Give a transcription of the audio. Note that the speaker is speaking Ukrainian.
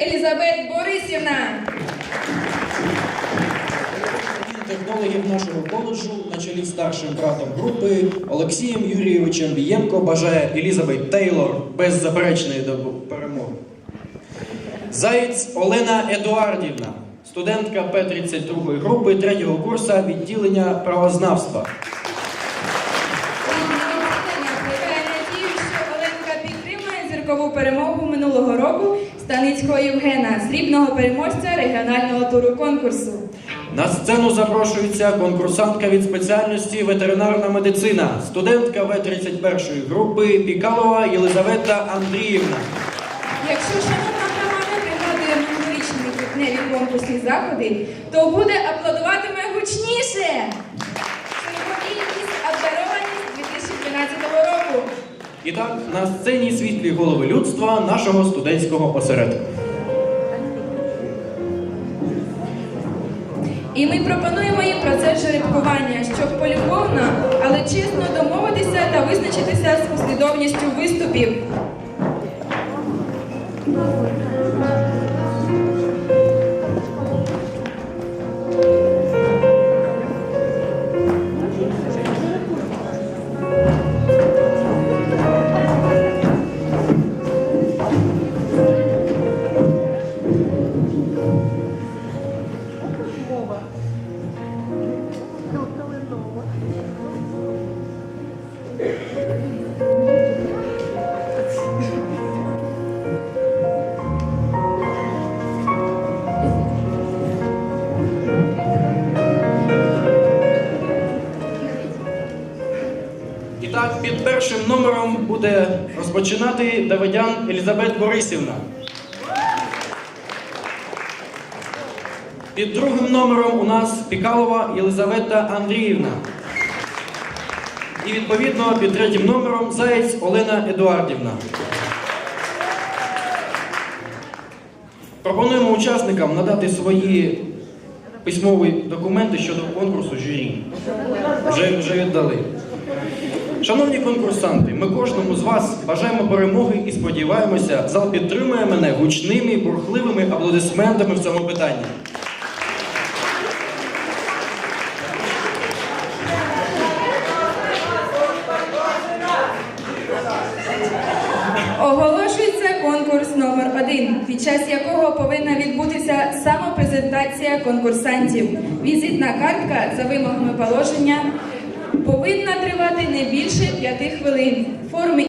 Елізабет Борисівна. технологів нашого коледжу на чолі старшим братом групи Олексієм Юрійовичем Бієнко бажає Елізабет Тейлор беззаперечної перемоги. Заєць Олена Едуардівна, студентка П-32 групи 3 курсу відділення правознавства. Підтримує перемогу минулого року Станицького Євгена, срібного переможця регіонального туру конкурсу. На сцену запрошується конкурсантка від спеціальності ветеринарна медицина, студентка В-31 групи Пікалова Єлизавета Андріївна. Якщо шановна громада пригадує минулорічні квітневі конкурсні заходи, то буде аплодуватиме І так, на сцені світлі голови людства нашого студентського осередку. І ми пропонуємо їм процес жеребкування, щоб полюбовно, але чесно домовитися та визначитися з послідовністю виступів. І так, під першим номером буде розпочинати Давидян Елізабет Борисівна. Під другим номером у нас Пікалова Єлизавета Андріївна. І відповідно під третім номером Заєць Олена Едуардівна. Пропонуємо учасникам надати свої письмові документи щодо конкурсу журі. Вже, вже віддали. Шановні конкурсанти, ми кожному з вас бажаємо перемоги і сподіваємося, зал підтримує мене гучними, бурхливими аплодисментами в цьому питанні. Оголошується конкурс номер один, під час якого повинна відбутися самопрезентація конкурсантів. Візитна картка за вимогами положення повинна тривати не більше п'яти хвилин. Форми